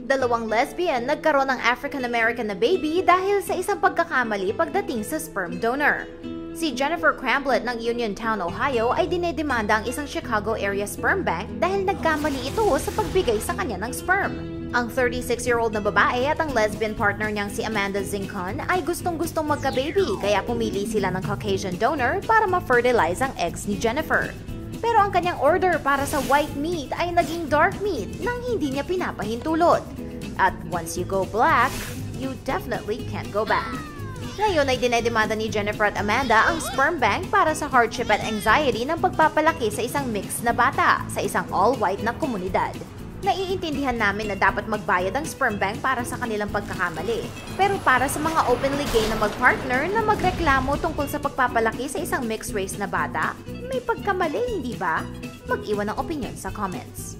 Dalawang lesbian nagkaroon ng African-American na baby dahil sa isang pagkakamali pagdating sa sperm donor. Si Jennifer Cramblett ng Uniontown, Ohio ay dinedemanda ang isang Chicago area sperm bank dahil nagkamali ito sa pagbigay sa kanya ng sperm. Ang 36-year-old na babae at ang lesbian partner niyang si Amanda Zincon ay gustong-gustong magka-baby kaya pumili sila ng Caucasian donor para ma-fertilize ang eggs ni Jennifer. Pero ang kanyang order para sa white meat ay naging dark meat nang hindi niya pinapahintulot. At once you go black, you definitely can't go back. Ngayon ay dinedemanda ni Jennifer at Amanda ang sperm bank para sa hardship at anxiety ng pagpapalaki sa isang mixed na bata sa isang all-white na komunidad. Naiintindihan namin na dapat magbayad ang sperm bank para sa kanilang pagkakamali. Pero para sa mga openly gay na magpartner na magreklamo tungkol sa pagpapalaki sa isang mixed race na bata, may pagkamali, hindi ba? Mag-iwan ng opinion sa comments.